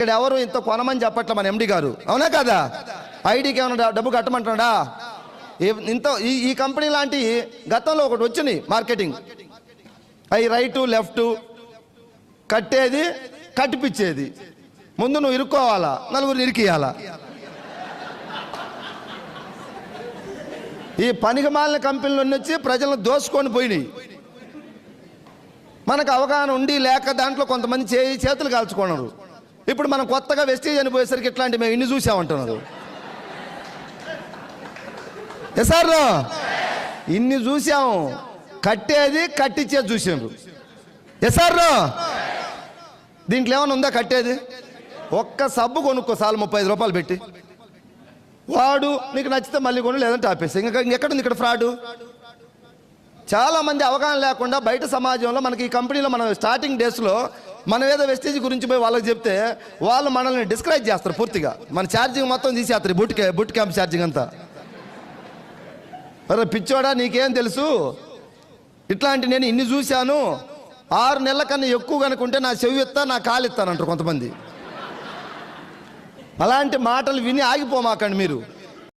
ఇక్కడ ఎవరు ఇంత కొనమని చెప్పట్లే మన ఎండి గారు. అవునా కదా? ఐడికి ఏమైనా డబ్బు కట్టమంటున్నాడా? ఇంత ఈ ఈ కంపెనీ లాంటి గతంలో ఒకటి వచ్చినాయి మార్కెటింగ్. అవి రైటు లెఫ్ట్ కట్టేది కట్టిపిచ్చేది. ముందు నువ్వు ఇరుక్కోవాలా? నలుగురు ఇరికియాలా ఈ పనికి మాలిన కంపెనీలు వచ్చి ప్రజలను దోసుకొని పోయినాయి. మనకు అవగాహన ఉండి లేక దాంట్లో కొంతమంది చేయి చేతులు కాల్చుకున్నారు. ఇప్పుడు మనం కొత్తగా వెస్టేజ్ అని పోయేసరికి ఇట్లాంటి మేము ఇన్ని చూసామంటున్నారు. సార్ ఇన్ని చూసాము కట్టేది కట్టించేది చూసాము సార్ దీంట్లో ఏమైనా ఉందా కట్టేది? ఒక్క సబ్బు కొనుక్కో సార్లు ముప్పై ఐదు రూపాయలు పెట్టి. వాడు నీకు నచ్చితే మళ్ళీ కొను లేదంటే ఆపేసి. ఇంకా ఎక్కడుంది ఇక్కడ ఫ్రాడు? చాలామంది అవగాహన లేకుండా బయట సమాజంలో మనకి ఈ కంపెనీలో మనం స్టార్టింగ్ డేస్లో మనం ఏదో వెస్టేజ్ గురించి పోయి వాళ్ళకి చెప్తే వాళ్ళు మనల్ని డిస్క్రైబ్ చేస్తారు పూర్తిగా. మన ఛార్జింగ్ మొత్తం తీసేస్తారు బుట్ బుట్ క్యాంప్ ఛార్జింగ్ అంతా. అరే పిచ్చోడా నీకేం తెలుసు? ఇట్లాంటి నేను ఇన్ని చూశాను. ఆరు నెలల కన్నా ఎక్కువ కనుకుంటే నా చెవి ఎత్తా నా కాలు ఎత్తానంటారు కొంతమంది. అలాంటి మాటలు విని ఆగిపోమాకండి మీరు.